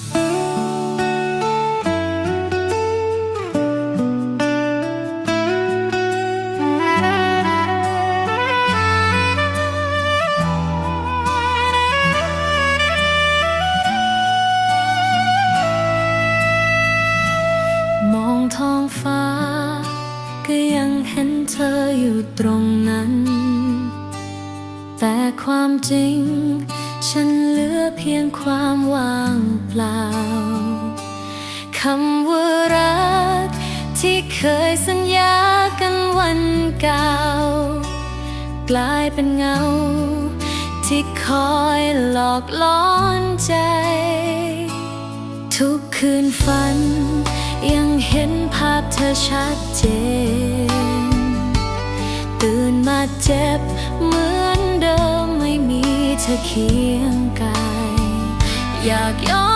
มองท้องฟ้า ก็ยังเห็นเธออยู่ตรงนั้น แต่ความจริง ฉันเหลือเพียงความว่างเปล่าคำว่ารัก ที่เคยสัญญากันวันเก่า กลายเป็นเงา ที่คอยหลอกล้อนใจ ทุกคืนฝัน ยังเห็นภาพเธอชัดเจน ตื่นมาเจ็บเหมือนเดิมไม่มี เธอเคียงกาย อยากย้อน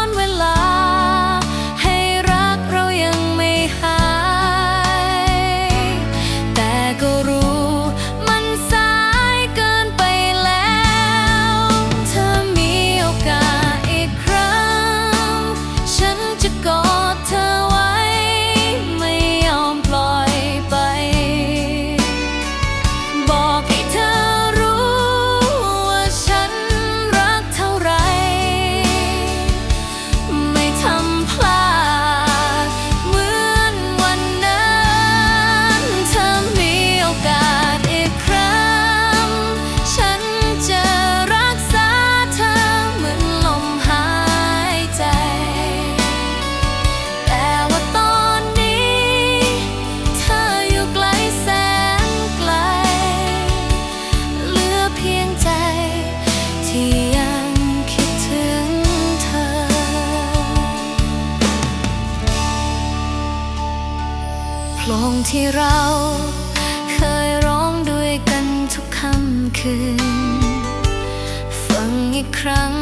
องที่เราเคยร้องด้วยกันทุกค่ำคืน ฟังอีกครั้ง